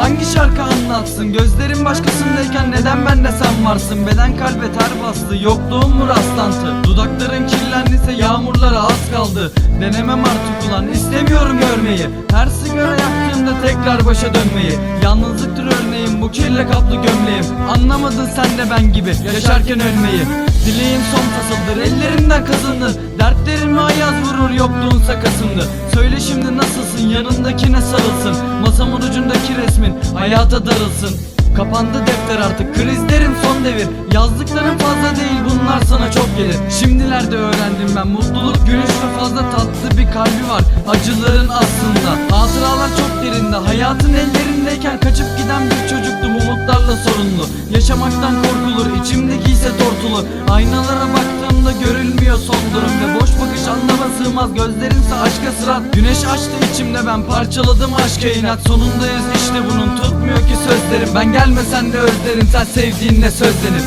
hangi şarkı anlatsın? Gözlerim başkasındayken neden bende sen varsın? Beden kalbe ter bastı yokluğum mu rastlantı? Dudakların kirlendiyse yağmurlara az kaldı. Denemem artık ulan istemiyorum görmeyi. Her sigara yaktığımda tekrar başa dönmeyi. Yalnızlıktır örneğim bu kirle kaplı gömleğim. Anlamadın sen de ben gibi yaşarken ölmeyi. Dileğim son fasıldır ellerimden kazındı Dertlerime ayaz vurur yokluğunsa kasımdı Söyle şimdi nasılsın yanındakine sarılsın? Masamın ucundaki resmin hayata darılsın. Kapandı defter artık krizlerin son devir. Yazdıklarım fazla değil bunlar sana çok gelir. Şimdilerde öğrendim ben mutluluk gülüş ve fazla tatlı bir kalbi var. Acıların aslında Hatıralar çok derinde. Hayatın ellerindeyken Kaçıp giden bir çocuktum umutlarla sorunlu. Yaşamaktan korkulur içimdeki ise tortulu. Aynalara baktığımda sığmaz gözlerimse aşka sırat Güneş açtı içimde ben parçaladım aşka inat Sonundayız işte bunun tutmuyor ki sözlerim. Ben gelmesen de özlerim sen sevdiğinle sözlenir